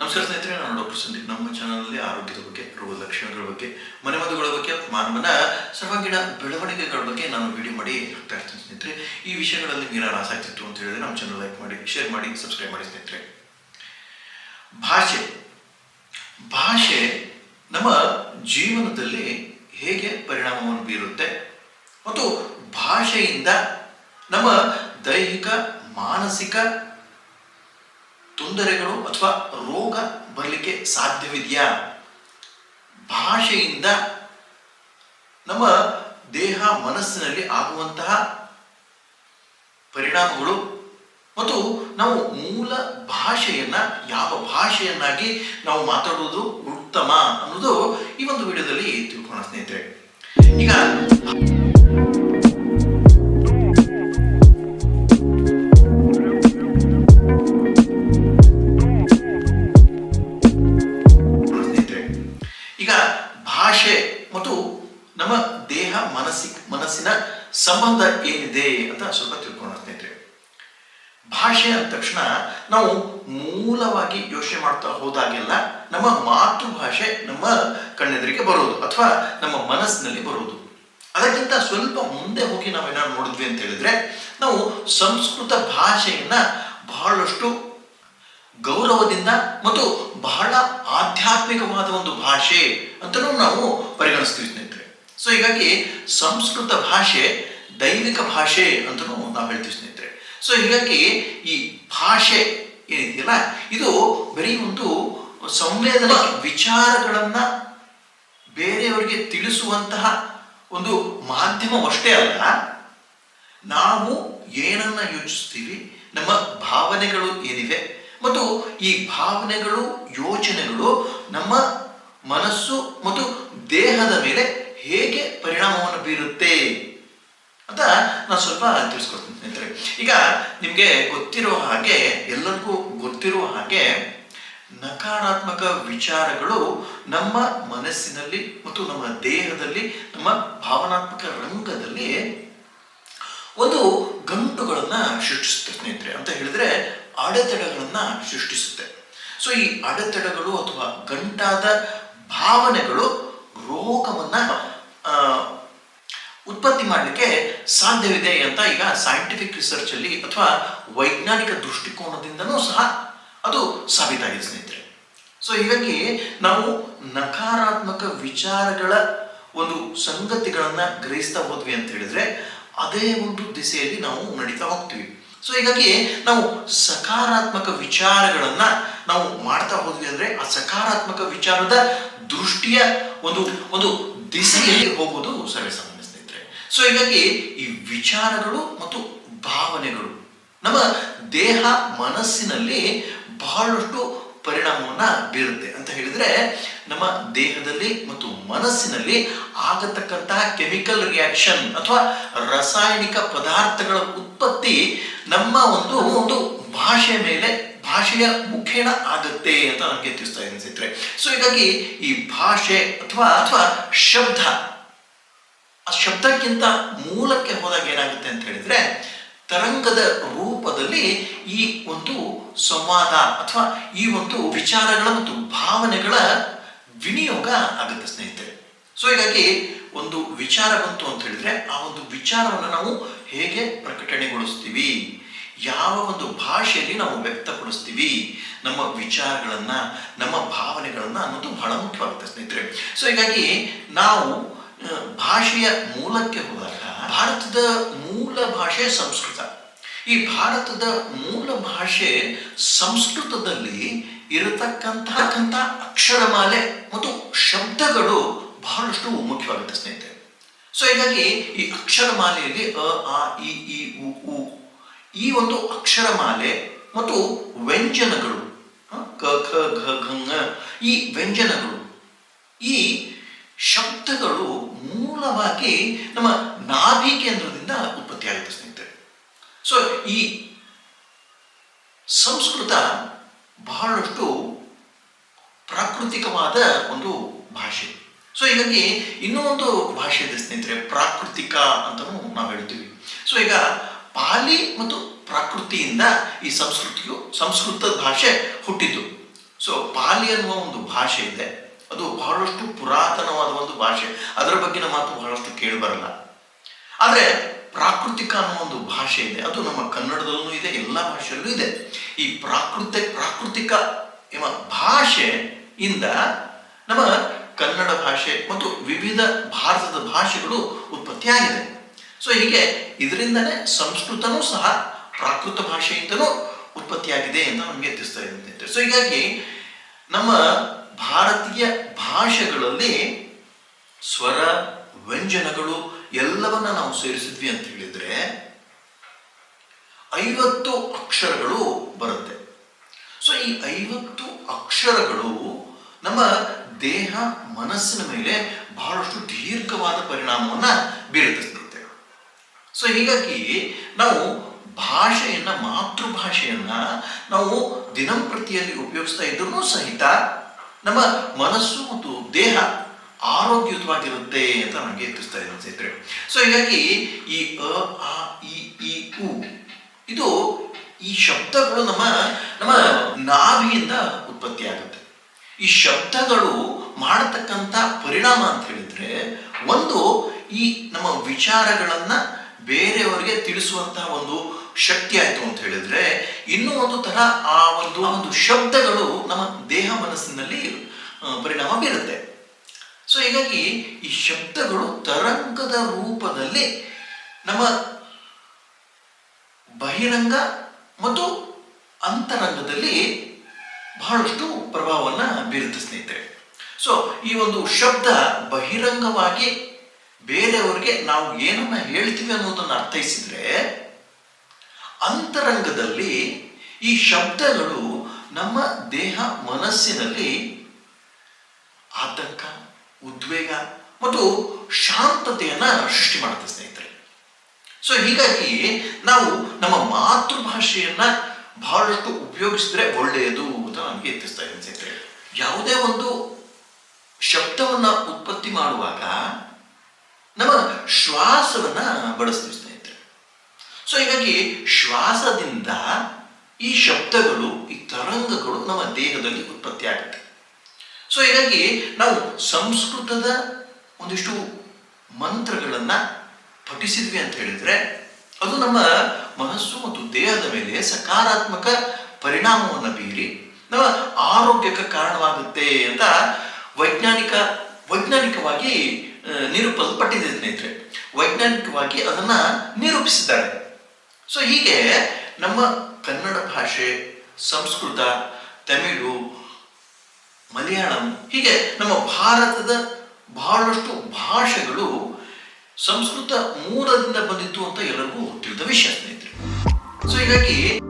ನಮಸ್ಕಾರ ಸ್ನೇಹಿತರೆ, ನಾನು ಡಾಕ್ಟರ್ ಸಂದೀಪ್. ನಮ್ಮ ಚಾನಲಲ್ಲಿ ಆರೋಗ್ಯದ ಬಗ್ಗೆ, ರೋಗ ಲಕ್ಷಣಗಳ ಬಗ್ಗೆ ಮನೆಮದ್ದುಗಳ ಬಗ್ಗೆ, ಮಾನವನ ಸರ್ವಾಂಗೀಣ ಬೆಳವಣಿಗೆಗಳ ಬಗ್ಗೆ ನಾನು ವಿಡಿಯೋ ಮಾಡಿ ಹಾಕ್ತಾ ಇರ್ತೀನಿ ಸ್ನೇಹಿತರೆ. ಈ ವಿಷಯಗಳಲ್ಲಿ ನೀರಾರ ಆಸಕ್ತಿ ಇತ್ತು ಅಂತ ಹೇಳಿದ್ರೆ ನಮ್ಮ ಚಾನಲ್ ಲೈಕ್ ಮಾಡಿ ಶೇರ್ ಮಾಡಿ ಸಬ್ಸ್ಕ್ರೈಬ್ ಮಾಡಿ ಸ್ನೇಹಿತರೆ. ಭಾಷೆ. ಭಾಷೆ ನಮ್ಮ ಜೀವನದಲ್ಲಿ ಹೇಗೆ ಪರಿಣಾಮವನ್ನು ಬೀರುತ್ತೆ? ಮತ್ತು ಭಾಷೆಯಿಂದ ನಮ್ಮ ದೈಹಿಕ, ಮಾನಸಿಕ ತೊಂದರೆಗಳು ಅಥವಾ ರೋಗ ಬರಲಿಕ್ಕೆ ಸಾಧ್ಯವಿದೆಯಾ? ಭಾಷೆಯಿಂದ ನಮ್ಮ ದೇಹ ಮನಸ್ಸಿನಲ್ಲಿ ಆಗುವಂತಹ ಪರಿಣಾಮಗಳು ಮತ್ತು ನಾವು ಮೂಲ ಭಾಷೆಯನ್ನ, ಯಾವ ಭಾಷೆಯನ್ನಾಗಿ ನಾವು ಮಾತಾಡುವುದು ಉತ್ತಮ ಅನ್ನೋದು ಈ ಒಂದು ವಿಡಿಯೋದಲ್ಲಿ ತಿಳ್ಕೊಳ್ಳೋಣ ಸ್ನೇಹಿತರೆ. ಈಗ ಅಂತ ಸ್ವಲ್ಪ ತಿಳ್ಕೊಳ್ಳೋಣ ಸ್ನೇಹಿತರೆ ಭಾಷೆ ಅಂದ ತಕ್ಷಣ ನಾವು ಮೂಲವಾಗಿ ಯೋಚನೆ ಮಾಡ್ತಾ ಹೋದಾಗೆಲ್ಲ ನಮ್ಮ ಮಾತೃಭಾಷೆ ನಮ್ಮ ಕಣ್ಣೆದುರಿಗೆ ಬರೋದು ಅಥವಾ ನಮ್ಮ ಮನಸ್ಸಿನಲ್ಲಿ ಬರೋದು. ಅದಕ್ಕಿಂತ ಸ್ವಲ್ಪ ಮುಂದೆ ಹೋಗಿ ನಾವೇನಾದ್ರು ನೋಡಿದ್ವಿ ಅಂತ ಹೇಳಿದ್ರೆ ನಾವು ಸಂಸ್ಕೃತ ಭಾಷೆಯನ್ನ ಬಹಳಷ್ಟು ಗೌರವದಿಂದ ಮತ್ತು ಬಹಳ ಆಧ್ಯಾತ್ಮಿಕವಾದ ಒಂದು ಭಾಷೆ ಅಂತಲೂ ನಾವು ಪರಿಗಣಿಸ್ತೀವಿ ಸ್ನೇಹಿತರೆ. ಸೊ ಹೀಗಾಗಿ ಸಂಸ್ಕೃತ ಭಾಷೆ ದೈವಿಕ ಭಾಷೆ ಅಂತಲೂ ನಾವು ಹೇಳ್ತೀವಿ ಸ್ನೇಹಿತರೆ. ಸೊ ಹೀಗಾಗಿ ಈ ಭಾಷೆ ಏನಿದೆಯಲ್ಲ, ಇದು ಬರೀ ಒಂದು ಸಂವೇದನೆ ವಿಚಾರಗಳನ್ನ ಬೇರೆಯವರಿಗೆ ತಿಳಿಸುವಂತಹ ಒಂದು ಮಾಧ್ಯಮವಷ್ಟೇ ಅಲ್ಲ, ನಾವು ಏನನ್ನ ಯೋಚಿಸ್ತೀವಿ, ನಮ್ಮ ಭಾವನೆಗಳು ಏನಿವೆ, ಮತ್ತು ಈ ಭಾವನೆಗಳು, ಯೋಚನೆಗಳು ನಮ್ಮ ಮನಸ್ಸು ಮತ್ತು ದೇಹದ ಮೇಲೆ ಹೇಗೆ ಪರಿಣಾಮವನ್ನು ಬೀರುತ್ತೆ? ಅಂತ ನಾನು ಸ್ವಲ್ಪ ತಿಳಿಸ್ಕೊಡ್ತೀನಿ ಸ್ನೇಹಿತರೆ. ಈಗ ನಿಮಗೆ ಗೊತ್ತಿರೋ ಹಾಗೆ, ಎಲ್ಲರಿಗೂ ಗೊತ್ತಿರೋ ಹಾಗೆ ನಕಾರಾತ್ಮಕ ವಿಚಾರಗಳು ನಮ್ಮ ಮನಸ್ಸಿನಲ್ಲಿ ಮತ್ತು ನಮ್ಮ ದೇಹದಲ್ಲಿ, ನಮ್ಮ ಭಾವನಾತ್ಮಕ ರಂಗದಲ್ಲಿ ಒಂದು ಗಂಟುಗಳನ್ನ ಸೃಷ್ಟಿಸುತ್ತೆ ಸ್ನೇಹಿತರೆ. ಅಂತ ಹೇಳಿದ್ರೆ ಅಡೆತಡೆಗಳನ್ನ ಸೃಷ್ಟಿಸುತ್ತೆ. ಸೊ ಈ ಅಡೆತಡೆಗಳು ಅಥವಾ ಗಂಟಾದ ಭಾವನೆಗಳು ರೋಗವನ್ನ ಉತ್ಪತ್ತಿ ಮಾಡಲಿಕ್ಕೆ ಸಾಧ್ಯವಿದೆ ಅಂತ ಈಗ ಸೈಂಟಿಫಿಕ್ ರಿಸರ್ಚ್ ಅಲ್ಲಿ ಅಥವಾ ವೈಜ್ಞಾನಿಕ ದೃಷ್ಟಿಕೋನದಿಂದನೂ ಸಹ ಅದು ಸಾಬೀತಾಗಿದೆ, ಸ್ನೇಹಿತರೆ. ಸೊ ಹೀಗಾಗಿ ನಾವು ನಕಾರಾತ್ಮಕ ವಿಚಾರಗಳ ಒಂದು ಸಂಗತಿಗಳನ್ನ ಗ್ರಹಿಸ್ತಾ ಹೋದ್ವಿ ಅಂತ ಹೇಳಿದ್ರೆ ಅದೇ ಒಂದು ದಿಸೆಯಲ್ಲಿ ನಾವು ನಡೀತಾ ಹೋಗ್ತೀವಿ. ಸೊ ಹೀಗಾಗಿ ನಾವು ಸಕಾರಾತ್ಮಕ ವಿಚಾರಗಳನ್ನ ನಾವು ಮಾಡ್ತಾ ಹೋದ್ವಿ ಅಂದ್ರೆ ಆ ಸಕಾರಾತ್ಮಕ ವಿಚಾರದ ದೃಷ್ಟಿಯ ಒಂದು ಒಂದು ದಿಸೆಯಲ್ಲಿ ಹೋಗುವುದು ಸರ್ವೇ ಸಾಮಾನ್ಯ ಸ್ನೇಹಿತರೆ ಸೊ ಹೀಗಾಗಿ ಈ ವಿಚಾರಗಳು ಮತ್ತು ಭಾವನೆಗಳು ನಮ್ಮ ದೇಹ ಮನಸ್ಸಿನಲ್ಲಿ ಬಹಳಷ್ಟು ಪರಿಣಾಮವನ್ನ ಬೀರುತ್ತೆ. ಅಂತ ಹೇಳಿದ್ರೆ ನಮ್ಮ ದೇಹದಲ್ಲಿ ಮತ್ತು ಮನಸ್ಸಿನಲ್ಲಿ ಆಗತಕ್ಕಂತಹ ಕೆಮಿಕಲ್ ರಿಯಾಕ್ಷನ್ ಅಥವಾ ರಾಸಾಯನಿಕ ಪದಾರ್ಥಗಳ ಉತ್ಪತ್ತಿ ನಮ್ಮ ಒಂದು ಒಂದು ಭಾಷೆ ಮೇಲೆ, ಭಾಷೆಯ ಮುಖೇನ ಆಗುತ್ತೆ ಅಂತ ನನಗೆ ತಿಳಿಸ್ತಾ ಸ್ನೇಹಿತರೆ ಸೊ ಹೀಗಾಗಿ ಈ ಭಾಷೆ ಅಥವಾ ಅಥವಾ ಶಬ್ದ ಆ ಶಬ್ದಕ್ಕಿಂತ ಮೂಲಕ್ಕೆ ಹೋದಾಗ ಏನಾಗುತ್ತೆ ಅಂತ ಹೇಳಿದ್ರೆ, ತರಂಗದ ರೂಪದಲ್ಲಿ ಈ ಒಂದು ಸಂವಾದ ಅಥವಾ ಈ ಒಂದು ವಿಚಾರಗಳ ಮತ್ತು ಭಾವನೆಗಳ ವಿನಿಯೋಗ ಆಗುತ್ತೆ ಸ್ನೇಹಿತರೆ. ಸೊ ಹೀಗಾಗಿ ಒಂದು ವಿಚಾರ ಬಂತು ಅಂತ ಹೇಳಿದ್ರೆ, ಆ ಒಂದು ವಿಚಾರವನ್ನು ನಾವು ಹೇಗೆ ಪ್ರಕಟಣೆಗೊಳಿಸ್ತೀವಿ? ಯಾವ ಒಂದು ಭಾಷೆಯಲ್ಲಿ ನಾವು ವ್ಯಕ್ತಪಡಿಸ್ತೀವಿ? ನಮ್ಮ ವಿಚಾರಗಳನ್ನ, ನಮ್ಮ ಭಾವನೆಗಳನ್ನ ಅನ್ನೋದು ಬಹಳ ಮುಖ್ಯವಾಗುತ್ತೆ ಸ್ನೇಹಿತರೆ. ಸೊ ಹೀಗಾಗಿ ನಾವು ಭಾಷೆಯ ಮೂಲಕ್ಕೆ ಹೋದಾಗ ಭಾರತದ ಮೂಲ ಭಾಷೆ ಸಂಸ್ಕೃತ. ಈ ಭಾರತದ ಮೂಲ ಭಾಷೆ ಸಂಸ್ಕೃತದಲ್ಲಿ ಇರತಕ್ಕಂತಹ ಅಕ್ಷರಮಾಲೆ ಮತ್ತು ಶಬ್ದಗಳು ಬಹಳಷ್ಟು ಮುಖ್ಯವಾಗುತ್ತೆ ಸ್ನೇಹಿತರೆ. ಸೊ ಹೀಗಾಗಿ ಈ ಅಕ್ಷರಮಾಲೆಯಲ್ಲಿ ಅ, ಆ, ಇ ಇ, ಉ ಉ ಈ ಒಂದು ಅಕ್ಷರಮಾಲೆ ಮತ್ತು ವ್ಯಂಜನಗಳು ಕ, ಖ, ಘ ಘ ಈ ವ್ಯಂಜನಗಳು ಈ ಶಬ್ದಗಳು ಮೂಲವಾಗಿ ನಮ್ಮ ನಾಭಿ ಕೇಂದ್ರದಿಂದ ಉತ್ಪತ್ತಿಯಾಗುತ್ತೆ ಸ್ನೇಹಿತರೆ. ಸೊ ಈ ಸಂಸ್ಕೃತ ಬಹಳಷ್ಟು ಪ್ರಾಕೃತಿಕವಾದ ಒಂದು ಭಾಷೆ. ಸೊ ಹೀಗಾಗಿ ಇನ್ನೂ ಒಂದು ಭಾಷೆ ಇದೆ ಸ್ನೇಹಿತರೆ, ಪ್ರಾಕೃತಿಕ ಅಂತಲೂ ನಾವು ಹೇಳ್ತೀವಿ. ಸೊ ಈಗ ಪಾಲಿ ಮತ್ತು ಪ್ರಾಕೃತಿಯಿಂದ ಈ ಸಂಸ್ಕೃತಿಯು ಸಂಸ್ಕೃತ ಭಾಷೆ ಹುಟ್ಟಿತು ಸೊ ಪಾಲಿ ಅನ್ನುವ ಒಂದು ಭಾಷೆ ಇದೆ. ಅದು ಬಹಳಷ್ಟು ಪುರಾತನವಾದ ಒಂದು ಭಾಷೆ. ಅದರ ನಮ್ಮ ಮಾತು ಬಹಳಷ್ಟು ಕೇಳಿಬರಲ್ಲ ಆದರೆ ಪ್ರಾಕೃತಿಕ ಅನ್ನೋ ಒಂದು ಭಾಷೆ ಇದೆ. ಅದು ನಮ್ಮ ಕನ್ನಡದಲ್ಲೂ ಇದೆ, ಎಲ್ಲ ಭಾಷೆಯಲ್ಲೂ ಇದೆ. ಈ ಪ್ರಾಕೃತ, ಪ್ರಾಕೃತಿಕ ಎಂಬ ಭಾಷೆಯಿಂದ ನಮ್ಮ ಕನ್ನಡ ಭಾಷೆ ಮತ್ತು ವಿವಿಧ ಭಾರತದ ಭಾಷೆಗಳು ಉತ್ಪತ್ತಿಯಾಗಿದೆ ಸೊ ಹೀಗೆ ಇದರಿಂದನೇ ಸಂಸ್ಕೃತನೂ ಸಹ ಪ್ರಾಕೃತ ಭಾಷೆಯಿಂದನೂ ಉತ್ಪತ್ತಿಯಾಗಿದೆ ಅಂತ ನಮಗೆ ತಿಳಿಸ್ತಾ ಇದೆ ಸೊ ಹೀಗಾಗಿ ನಮ್ಮ ಭಾರತೀಯ ಭಾಷೆಗಳಲ್ಲಿ ಸ್ವರ, ವ್ಯಂಜನಗಳು ಎಲ್ಲವನ್ನ ನಾವು ಸೇರಿಸಿದ್ವಿ ಅಂತ ಹೇಳಿದ್ರೆ ಐವತ್ತು ಅಕ್ಷರಗಳು ಬರುತ್ತೆ. ಸೊ ಈ ಐವತ್ತು ಅಕ್ಷರಗಳು ನಮ್ಮ ದೇಹ, ಮನಸ್ಸಿನ ಮೇಲೆ ಬಹಳಷ್ಟು ದೀರ್ಘವಾದ ಪರಿಣಾಮವನ್ನ ಬೀರುತ್ತೆ. ಸೊ ಹೀಗಾಗಿ ನಾವು ಭಾಷೆಯನ್ನ, ಮಾತೃಭಾಷೆಯನ್ನ ನಾವು ದಿನಂಪ್ರತಿಯಲ್ಲಿ ಉಪಯೋಗಿಸ್ತಾ ಇದ್ರೂ ಸಹಿತ ನಮ್ಮ ಮನಸ್ಸು ಮತ್ತು ದೇಹ ಆರೋಗ್ಯಯುತವಾಗಿರುತ್ತೆ ಅಂತ ನಮಗೆ ತಿಳಿಸ್ತಾ ಇದ್ದಾರೆ ಸ್ನೇಹಿತರೆ. ಸೊ ಹೀಗಾಗಿ ಈ ಅ, ಆ, ಇ ಈ ಉ, ಇದು ಈ ಶಬ್ದಗಳು ನಮ್ಮ ನಮ್ಮ ನಾಭಿಯಿಂದ ಉತ್ಪತ್ತಿ ಆಗುತ್ತೆ. ಈ ಶಬ್ದಗಳು ಮಾಡತಕ್ಕಂಥ ಪರಿಣಾಮ ಅಂತ ಹೇಳಿದ್ರೆ ಒಂದು ಈ ನಮ್ಮ ವಿಚಾರಗಳನ್ನ ಬೇರೆಯವರಿಗೆ ತಿಳಿಸುವಂತಹ ಒಂದು ಶಕ್ತಿ ಆಯ್ತು ಅಂತ ಹೇಳಿದ್ರೆ ಇನ್ನೂ ಒಂದು ತರ ಆ ಒಂದು ಆ ಒಂದು ಶಬ್ದಗಳು ನಮ್ಮ ದೇಹ ಮನಸ್ಸಿನಲ್ಲಿ ಪರಿಣಾಮ ಬೀರುತ್ತೆ. ಸೊ ಹೀಗಾಗಿ ಈ ಶಬ್ದಗಳು ತರಂಗದ ರೂಪದಲ್ಲಿ ನಮ್ಮ ಬಹಿರಂಗ ಮತ್ತು ಅಂತರಂಗದಲ್ಲಿ ಬಹಳಷ್ಟು ಪ್ರಭಾವವನ್ನು ಬೀರುತ್ತೆ ಸ್ನೇಹಿತರೆ. ಸೊ ಈ ಒಂದು ಶಬ್ದ ಬಹಿರಂಗವಾಗಿ ಬೇರೆಯವರಿಗೆ ನಾವು ಏನನ್ನ ಹೇಳ್ತೀವಿ ಅನ್ನೋದನ್ನು ಅರ್ಥೈಸಿದ್ರೆ ಅಂತರಂಗದಲ್ಲಿ ಈ ಶಬ್ದಗಳು ನಮ್ಮ ದೇಹ ಮನಸ್ಸಿನಲ್ಲಿ ಆತಂಕ, ಉದ್ವೇಗ ಮತ್ತು ಶಾಂತತೆಯನ್ನ ಸೃಷ್ಟಿ ಮಾಡುತ್ತೆ ಸ್ನೇಹಿತರೆ. ಸೊ ಹೀಗಾಗಿ ನಾವು ನಮ್ಮ ಮಾತೃಭಾಷೆಯನ್ನ ಬಹಳಷ್ಟು ಉಪಯೋಗಿಸಿದ್ರೆ ಒಳ್ಳೆಯದು ಅಂತ ನಮಗೆ ಎತ್ತಿಸ್ತಾ ಇದ್ದೀನಿ ಸ್ನೇಹಿತರೆ. ಯಾವುದೇ ಒಂದು ಶಬ್ದವನ್ನ ಉತ್ಪತ್ತಿ ಮಾಡುವಾಗ ನಮ್ಮ ಶ್ವಾಸವನ್ನ ಬಳಸ್ತೀವಿ ಸೊ ಹೀಗಾಗಿ ಶ್ವಾಸದಿಂದ ಈ ಶಬ್ದಗಳು, ಈ ತರಂಗಗಳು ನಮ್ಮ ದೇಹದಲ್ಲಿ ಉತ್ಪತ್ತಿ ಆಗುತ್ತೆ. ಸೊ ಹೀಗಾಗಿ ನಾವು ಸಂಸ್ಕೃತದ ಒಂದಿಷ್ಟು ಮಂತ್ರಗಳನ್ನು ಪಠಿಸಿದ್ವಿ ಅಂತ ಹೇಳಿದ್ರೆ, ಅದು ನಮ್ಮ ಮನಸ್ಸು ಮತ್ತು ದೇಹದ ಮೇಲೆ ಸಕಾರಾತ್ಮಕ ಪರಿಣಾಮವನ್ನು ಬೀರಿ ನಮ್ಮ ಆರೋಗ್ಯಕ್ಕೆ ಕಾರಣವಾಗುತ್ತೆ ಅಂತ ವೈಜ್ಞಾನಿಕ, ವೈಜ್ಞಾನಿಕವಾಗಿ ನಿರೂಪಲ್ಪಟ್ಟಿದೆ ಸ್ನೇಹಿತರೆ. ವೈಜ್ಞಾನಿಕವಾಗಿ ಅದನ್ನ ನಿರೂಪಿಸಿದ್ದಾರೆ ಸೊ ಹೀಗೆ ನಮ್ಮ ಕನ್ನಡ ಭಾಷೆ, ಸಂಸ್ಕೃತ, ತಮಿಳು, ಮಲಯಾಳಂ, ಹೀಗೆ ನಮ್ಮ ಭಾರತದ ಬಹಳಷ್ಟು ಭಾಷೆಗಳು ಸಂಸ್ಕೃತ ಮೂಲದಿಂದ ಬಂದಿತ್ತು ಅಂತ ಎಲ್ಲರಿಗೂ ತಿಳಿದ ವಿಷಯ, ಸ್ನೇಹಿತರೆ. ಸೊ ಹೀಗಾಗಿ